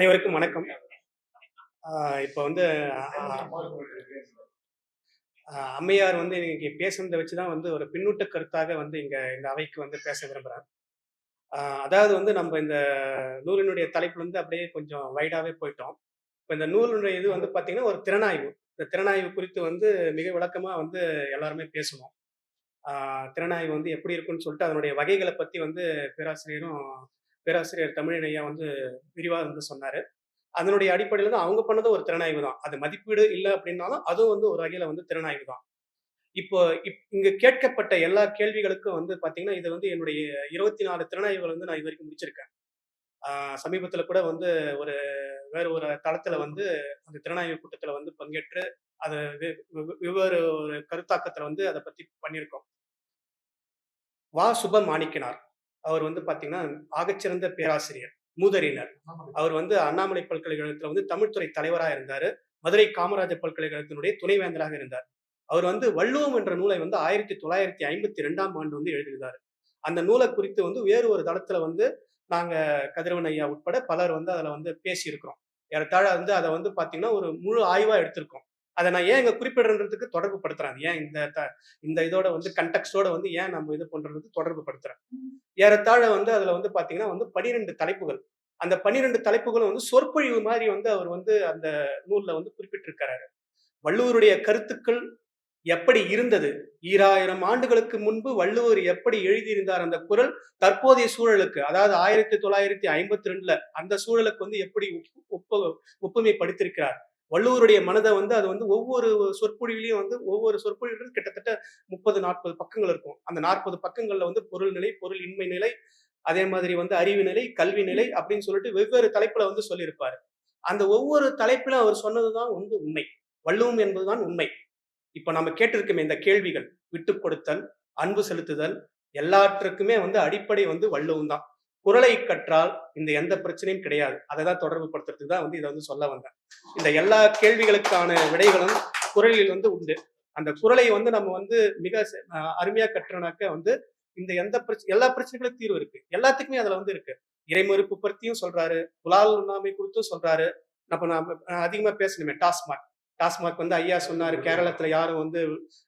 அனைவருக்கும் வணக்கம். ஆஹ் இப்போ வந்து ஆஹ் அம்மையார் வந்து இன்னைக்கு பேசுனதை வச்சு தான் வந்து ஒரு பின்னூட்ட கருத்தாக வந்து இங்க இந்த அவைக்கு வந்து பேச விரும்புகிறேன் ஆஹ் அதாவது வந்து நம்ம இந்த நூலினுடைய தலைப்புல இருந்து அப்படியே கொஞ்சம் வைடாவே போயிட்டோம். இப்போ இந்த நூலினுடைய இது வந்து பார்த்திங்கன்னா ஒரு திறனாய்வு. இந்த திறனாய்வு குறித்து வந்து மிக விளக்கமா வந்து எல்லாருமே பேசணும். ஆஹ் திறனாய்வு வந்து எப்படி இருக்குன்னு சொல்லிட்டு அதனுடைய வகைகளை பத்தி வந்து பேராசிரியரும் பேராசிரியர் தமிழன் ஐயா வந்து விரிவாக வந்து சொன்னாரு. அதனுடைய அடிப்படையில் தான் அவங்க பண்ணது ஒரு திறனாய்வு தான். அது மதிப்பீடு இல்லை அப்படின்னாலும் அதுவும் வந்து ஒரு வகையில வந்து திறனாய்வு தான். இப்போ இப் இங்க கேட்கப்பட்ட எல்லா கேள்விகளுக்கும் வந்து பாத்தீங்கன்னா இது வந்து என்னுடைய இருபத்தி நாலு திறனாய்வுகள் வந்து நான் இது வரைக்கும் முடிச்சிருக்கேன். ஆஹ் சமீபத்துல கூட வந்து ஒரு வேற ஒரு தளத்துல வந்து அந்த திறனாய்வு கூட்டத்துல வந்து பங்கேற்று அதை வெவ்வேறு ஒரு கருத்தாக்கத்துல வந்து அதை பத்தி பண்ணியிருக்கோம். வா சுப மாணிக்கனார். அவர் வந்து பாத்தீங்கன்னா ஆகச்சிறந்த பேராசிரியர் மூதறிஞர். அவர் வந்து அண்ணாமலை பல்கலைக்கழகத்துல வந்து தமிழ்துறை தலைவராக இருந்தாரு. மதுரை காமராஜர் பல்கலைக்கழகத்தினுடைய துணைவேந்தராக இருந்தார். அவர் வந்து வள்ளுவம் என்ற நூலை வந்து ஆயிரத்தி தொள்ளாயிரத்தி ஐம்பத்தி ரெண்டாம் ஆண்டு வந்து எழுதியிருந்தார். அந்த நூலை குறித்து வந்து வேறு ஒரு தளத்துல வந்து நாங்க கதிரவன் ஐயா உட்பட பலர் வந்து அதுல வந்து பேசியிருக்கிறோம். ஏறத்தாழ வந்து அதை வந்து பாத்தீங்கன்னா ஒரு முழு ஆய்வா எடுத்திருக்கோம். அதை நான் ஏன் இங்க குறிப்பிடுறதுக்கு தொடர்பு படுத்துறேன் ஏன் இந்த த- இந்த இதோட வந்து கண்டெக்ஸ்டோட வந்து ஏன் நம்ம இது பண்றது தொடர்பு படுத்துறேன் ஏறத்தாழ வந்து அதுல வந்து பாத்தீங்கன்னா வந்து பனிரெண்டு தலைப்புகள். அந்த பன்னிரெண்டு தலைப்புகளும் வந்து சொற்பொழிவு மாதிரி வந்து அவர் வந்து அந்த நூல்ல வந்து குறிப்பிட்டிருக்கிறாரு. வள்ளுவருடைய கருத்துக்கள் எப்படி இருந்தது? ஈராயிரம் ஆண்டுகளுக்கு முன்பு வள்ளுவர் எப்படி எழுதியிருந்தார் அந்த குரல்? தற்போதைய சூழலுக்கு அதாவது ஆயிரத்தி தொள்ளாயிரத்தி ஐம்பத்தி ரெண்டுல அந்த சூழலுக்கு வந்து எப்படி ஒப்பு- ஒப்புமைப்படுத்திருக்கிறார் வள்ளுவருடைய மனதை வந்து அது வந்து ஒவ்வொரு சொற்பொழிவிலையும் வந்து ஒவ்வொரு சொற்பொழிவிலும் கிட்டத்தட்ட முப்பது நாற்பது பக்கங்கள் இருக்கும். அந்த நாற்பது பக்கங்கள்ல வந்து பொருள் நிலை பொருள் இன்மை நிலை அதே மாதிரி வந்து அறிவு நிலை கல்வி நிலை அப்படின்னு சொல்லிட்டு வெவ்வேறு தலைப்புல வந்து சொல்லியிருப்பாரு. அந்த ஒவ்வொரு தலைப்புல அவர் சொன்னதுதான் வந்து உண்மை. வள்ளுவம் என்பதுதான் உண்மை. இப்ப நம்ம கேட்டிருக்கோமே இந்த கேள்விகள். விட்டு கொடுத்தல் அன்பு செலுத்துதல் எல்லாற்றுக்குமே வந்து அடிப்படை வந்து வள்ளுவம் தான் குரலை கற்றால் இந்த எந்த பிரச்சனையும் கிடையாது. அதை தான் தொடர்பு படுத்துறதுக்கு தான் வந்து இதை வந்து சொல்ல வந்தேன். இந்த எல்லா கேள்விகளுக்கான விடைகளும் குரலில் வந்து உண்டு. அந்த குரலை வந்து நம்ம வந்து மிக அஹ் அருமையா கற்றனாக்க வந்து இந்த எந்த பிரச்சனை எல்லா பிரச்சனைகளுக்கும் தீர்வு இருக்கு. எல்லாத்துக்குமே அதுல வந்து இருக்கு. இறைமறுப்பு பற்றியும் சொல்றாரு புலால் உண்ணாமை குறித்தும் சொல்றாரு. நம்ம நாம அதிகமா பேசணுமே டாஸ்மாக். டாஸ்மாக் வந்து ஐயா சொன்னாரு கேரளத்துல யாரும் வந்து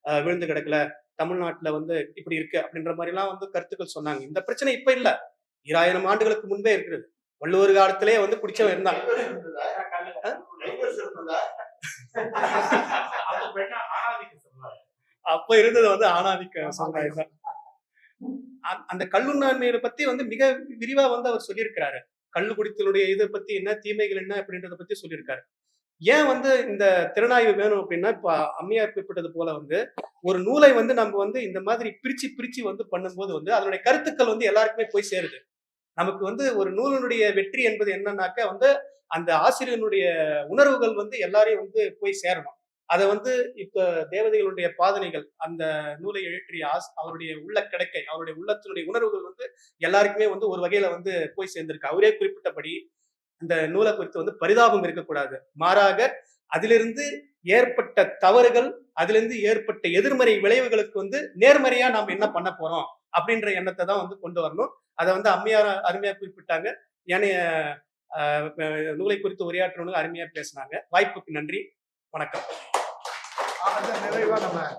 அஹ், விழுந்து கிடக்கல தமிழ்நாட்டுல வந்து இப்படி இருக்கு அப்படின்ற மாதிரி எல்லாம் வந்து கருத்துக்கள் சொன்னாங்க. இந்த பிரச்சனை இப்ப இல்ல. ஈராயிரம் ஆண்டுகளுக்கு முன்பே இருக்கிறது. வள்ளுவர் காலத்திலே வந்து குடிச்சவன் இருந்தான் அப்ப இருந்தது வந்து ஆணாதிக்க சமுதாயம் தான் அந்த கல்லுண்ணாண்மையை பத்தி வந்து மிக விரிவா வந்து அவர் சொல்லியிருக்கிறாரு. கல்லு குடித்தலுடைய இதை பத்தி என்ன தீமைகள் என்ன அப்படின்றத பத்தி சொல்லியிருக்காரு. ஏன் வந்து இந்த திறனாய்வு வேணும் அப்படின்னா இப்ப அம்மையார் குறிப்பிட்டது போல வந்து ஒரு நூலை வந்து நம்ம வந்து இந்த மாதிரி பிரிச்சு பிரிச்சு வந்து பண்ணும்போது வந்து அதனுடைய கருத்துக்கள் வந்து எல்லாருக்குமே போய் சேருது. நமக்கு வந்து ஒரு நூலினுடைய வெற்றி என்பது என்னன்னாக்க வந்து அந்த ஆசிரியனுடைய உணர்வுகள் வந்து எல்லாரையும் வந்து போய் சேரணும். அதை வந்து இப்ப தேவதைகளுடைய பாதனைகள் அந்த நூலை எழுற்றிய ஆஸ் அவருடைய உள்ள கிடைக்கை அவருடைய உள்ளத்தினுடைய உணர்வுகள் வந்து எல்லாருக்குமே வந்து ஒரு வகையில வந்து போய் சேர்ந்திருக்கு. அவரே குறிப்பிட்டபடி இந்த நூலை குறித்து வந்து பரிதாபம் இருக்கக்கூடாது. மாறாக அதிலிருந்து ஏற்பட்ட தவறுகள் அதிலிருந்து ஏற்பட்ட எதிர்மறை விளைவுகளுக்கு வந்து நேர்மறையா நாம் என்ன பண்ண போறோம்? அப்படின்ற எண்ணத்தை தான் வந்து கொண்டு வரணும். அதை வந்து அம்மையார் அருமையா குறிப்பிட்டாங்க. ஏனைய அஹ், நூலை குறித்து உரையாற்றவங்க அருமையா பேசினாங்க. வாய்ப்புக்கு நன்றி. வணக்கம். நிறைவா நம்ம